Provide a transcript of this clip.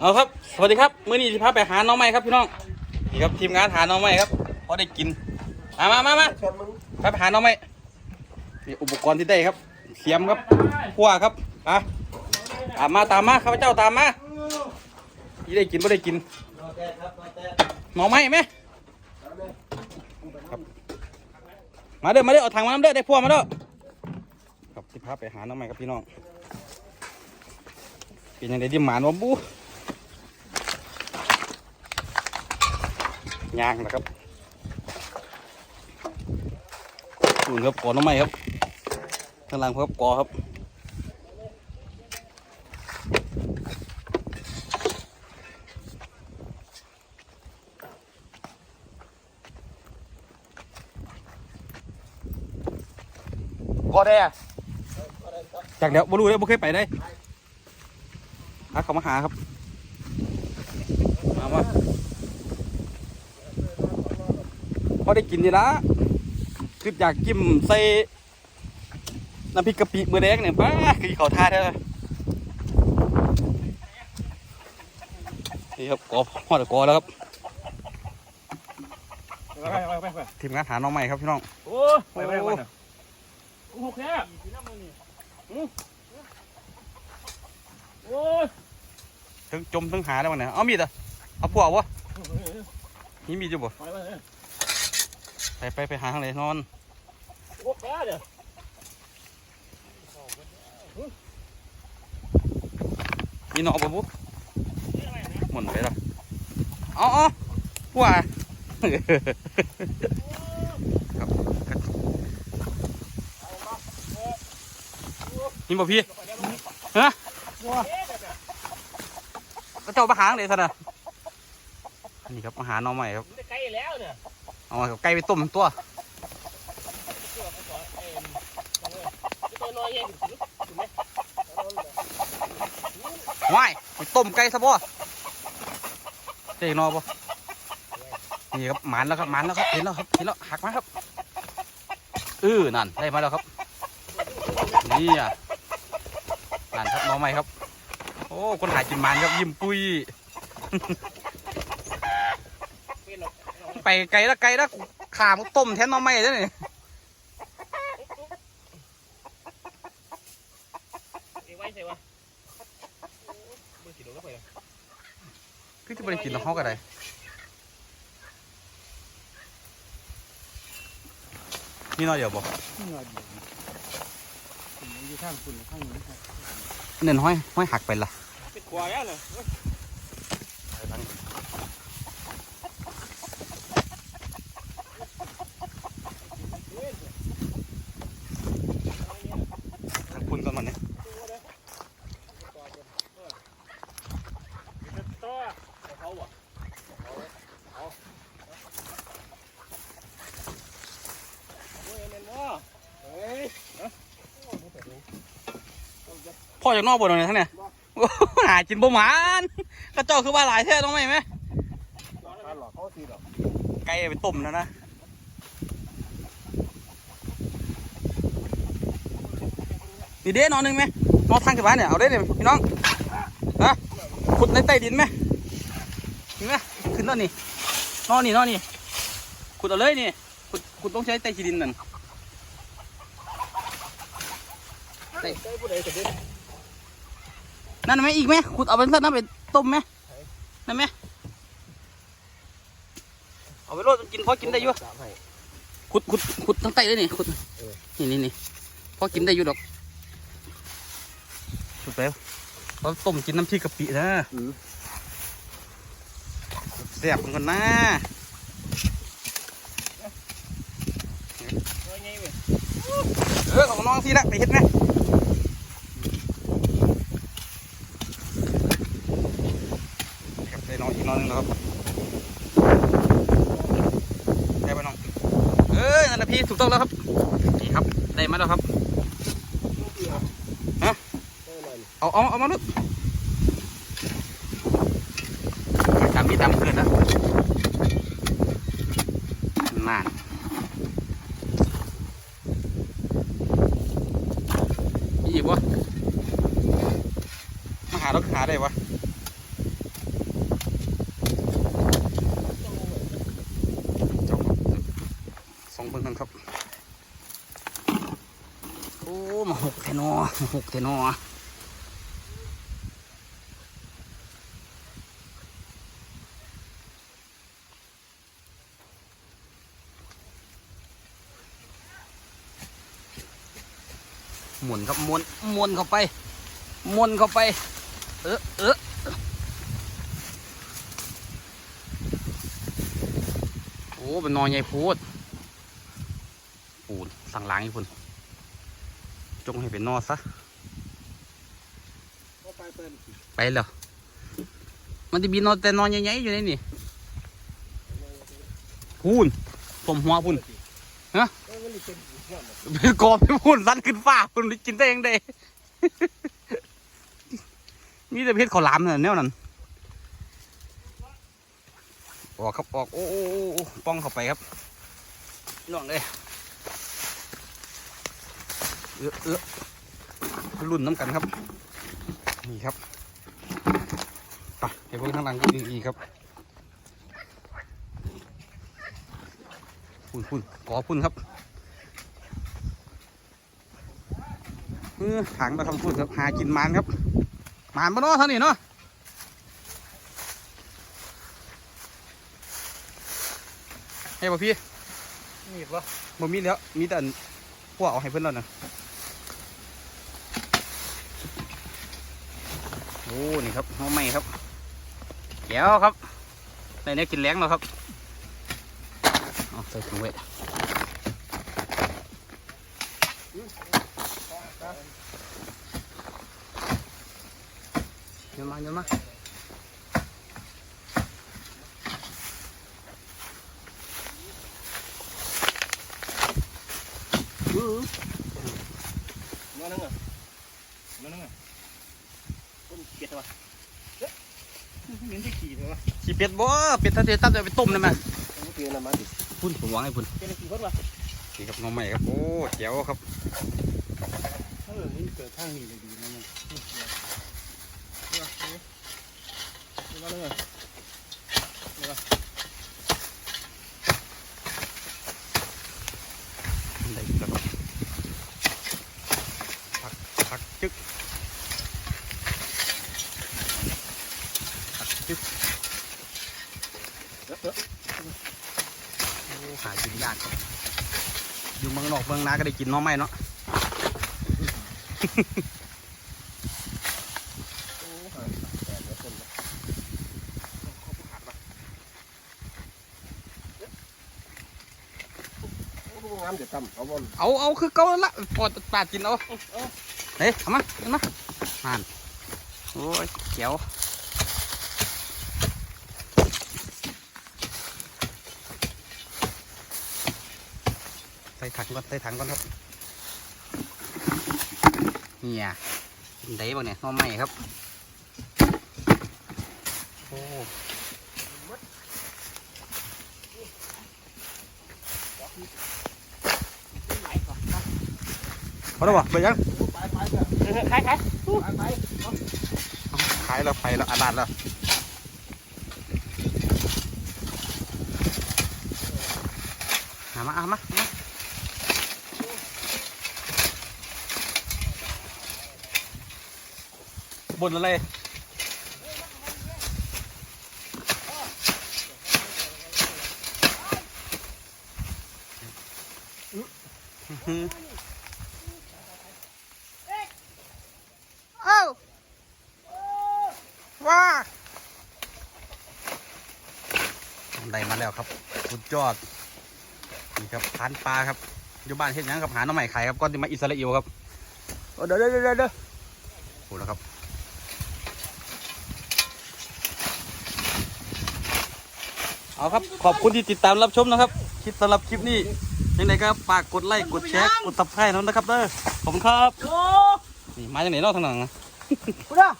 เอาครับ สวัสดีครับมื้อนี้ที่พาไปหาน้องใหม่ครับพี่น้อง นี่ครับทีมงานหาน้องใหม่ครับพอได้กิน มามามามาพาไปหาน้องใหม่นี่อุปกรณ์ที่ได้ครับ เสียมครับพัวครับมาตามมาตามมาข้าพเจ้าตามมาที่ได้กินไม่ได้กินน้องใหม่ไหมครับมาเด้อมาเด้อเอาถังมาน้ำเด้อได้พั่วมาเด้อครับที่พาไปหาน้องใหม่ครับพี่น้องเป็นยังไงดิหมานวะบู ยางนะครับสูนครับกอน้ำไม้ครับข้างล่างครับกอครับกอได้อะจากเดี๋ยวบ่รู้เลยบ่เคยไปได้หาเขามาหาครับ มามาพ อได้กินดีละคืออยากจิ้มใส่น้ำพริกกะปิมือแดงเนี่ยป้าคือเขาทาแท้เลยนี่ครับกอพอดกอแล้วครับไปไปไปไปทีมงานหาน้องใหม่ครับพี่น้องโอ้ไปไปไปกูหกแค่โอ้ยถึงจมถึงหาได้วันไหนเอามีดอะเอาพวกวะนี่มีดอยู่บ่ ไปไปไปไปไปหาทางไหนนอนหกแค่เดี๋ยวมีนอกบ่บุหมดไปแล้วอ๋ออ๋อพวกครับนี่บ่พี่ฮะก็เจ้ามาหาเลยท่านน่ะอันนี้ครับมาหาหน้องใหม่ครับ เอาไก่ไปต้มตัวตัวน้อยไหมว้ายไปต้มไก่ซะบ่เจ๊นอบ่นี่ครับหมานแล้วครับหมานแล้วครับเห็นแล้วครับเห็นแล้วหักมาครับเออนั่นได้มาแล้วครับ นี่อะนั่นครับน้องใหม่ครับ โอ้คนหากินหมานครับยิ้มปุ้ย ไปไกลแล้วไกลแล้วขามันต้มแทนหน้องใหม่ได้นี่ไว้ใส่วะมือสีดงแล้วไปคือจะไปกินของเขาก็ได้นี่น้อยเดียวบอกอยู่ข้างคุณข้างนี้เน้นห้อยห้อยหักไปละเป็นขวาแล้วเลย ทางคุณก่อนมันเนี่ย ต่อเขาอะโอ้ยเล่นบ่เฮ้ย พ่ อจากนอกบนเลยท่านเนี่ยหากินบ่หมานกระเจอกคือว่าหลายแท้ต้องไหมไหมไก่ไปต้มแล้วนะนี่เด้นอนหนึ่งไหมนอนทางกับบ้านเนี่ยเอาได้เลยพี่น้องฮะขุดในใต้ดินไหมเห็นไหมขึ้นนอนนี่นอนนี่นอนนี่ขุดเอาเลยนี่ขุดขุดต้องใช้ใต้ดินนั่นได้ผู้ใดก็ได้ นั่นไหมอีกไหมขุดเอาไปสักนั่นไปต้มไหมนั่นไหมเอาไปโรดกินพอกินได้อยู่ขุดขุดขุดทั้งใต้เลยนี่ขุดนี่นี่นี่พอกินได้อยู่ดอกสุดแล้วเราต้มกินน้ำพริกกะปินะแซ่บเหมือนกันนะน้อยไงเว้ยเออของน้องสิละไปเฮ็ดไหมครับได้น้องอีกน้องหนึงแล้วครับได้ปะน้องเพี่ถูกต้องแล้วครับนี่ครับได้มาแล้วครับเอาเอาเอามาลุกตามพี่ตามเกินแล้วนานมีอีกวะมาหาเราหาได้วะ เบิ่ งกันครับ โอ้มาหกเทนอมาหกเทนอหมุนครับหมุนหมุนเข้าไปหมุนเข้าไป เออเออโอ้เป็นนอนใหญ่พูด ปูนสั่งล้างอีกพุ่นจงให้เป็นนอซะก็ไปเปิ้นไปแล้วมันจะมีนอนแต่นอนใหญ่ๆอยู่ในนี่พูนผมหัวพุ่นเออมันเป็นกอบไปพุ่นสั้นขึ้นฟ้าพุ่นได้กินได้ยังได้มีแต่เพชรขาวหลามเนี่ยแนวนั้นออกครับออกโอ้โอ้ป้องเข้าไปครับน้องเลย เออเออรุ่นน้ำกันครับ นี่ครับไปเดี๋ยวเพิ่งทางหลังอีกอีกครับพุ่นพุ่นกอพุ่นครับเออหางมาทำพุ่นครับหากินมันครับมันปะเนาะเท่านี้เนาะเฮ้ยบ่พี่มีดวะบ่มีแล้วมีแต่อันพวกเอาให้เพื่อนแล้วนะ อ้นี่ครับน้องใหม่ครับแก้วครับในนี้กินแรงแล้วครับเอาใส่ถุงไว้เดี๋ยวมาเดี๋ยวมามานั่งอะมานั่งอะต้นเกียดวะเอ๊ะเหม็นที่ขี่เลยวะ ขี้เป็ดบ่เป็ดทะเลตัดเอาไปต้มได้ไหมเกียดนะมาดิพุ่นผมวางให้พุ่นเกียดขี่รถวะนี่ครับน้องใหม่ครับ โอ้แก้วครับเออนี่เกิดทางนี้เลยดีนะเนี่ยเดี๋ยวเดี๋ยวมานั่งอะเดี๋ยวได้อีกแล้วครับพักพักจึ๊กพักจึ๊ก เดี๋ยวเดี๋ยว โอ้หากินยากครับอยู่เมืองนอกเมืองนาก็ได้กินหน้องไม้เนาะโอ้หาแปดเดี๋ยวคนละเขาผู้ขาดวะโอ้โหงามเดี๋ยวตั้มเอาบอลเอาเอาคือเก่าละพอปาดกินเอาเอาเฮ้ยเอามาเอามาห่านโอ้ยแก้ว ใส่ถังก่อนใส่ถังก่อนครับเนี่ยได้บ่เนี่ยหน้องไม้ครับโอ้พอแล้วบ่ไปยังไปไปเถอะขายขายไปไปขายแล้วไปแล้วอาลาดแล้วมาเอามามา บนอะไรอื้อหือเอ้าว่าได้มาแล้วครับสุดยอดนี่ครับทานปลาครับอยู่บ้านเฮ็ดหยังครับหาหน่อใหม่ขายครับก่อนที่มาอิสราเอลครับโอ้เด้อเด้อเด้อเด้อโอ้แล้วครับ เอาครับ ขอบคุณที่ติดตามรับชมนะครับคลิปสำหรับคลิปนี้ยังไงก็ฝากกดไลค์กดแชร์กดตับไคร้น้องนะครับเด้อขอบคุณครับโอ้นี่มาจากไหนเนอกทางหลังนะกูเด้อ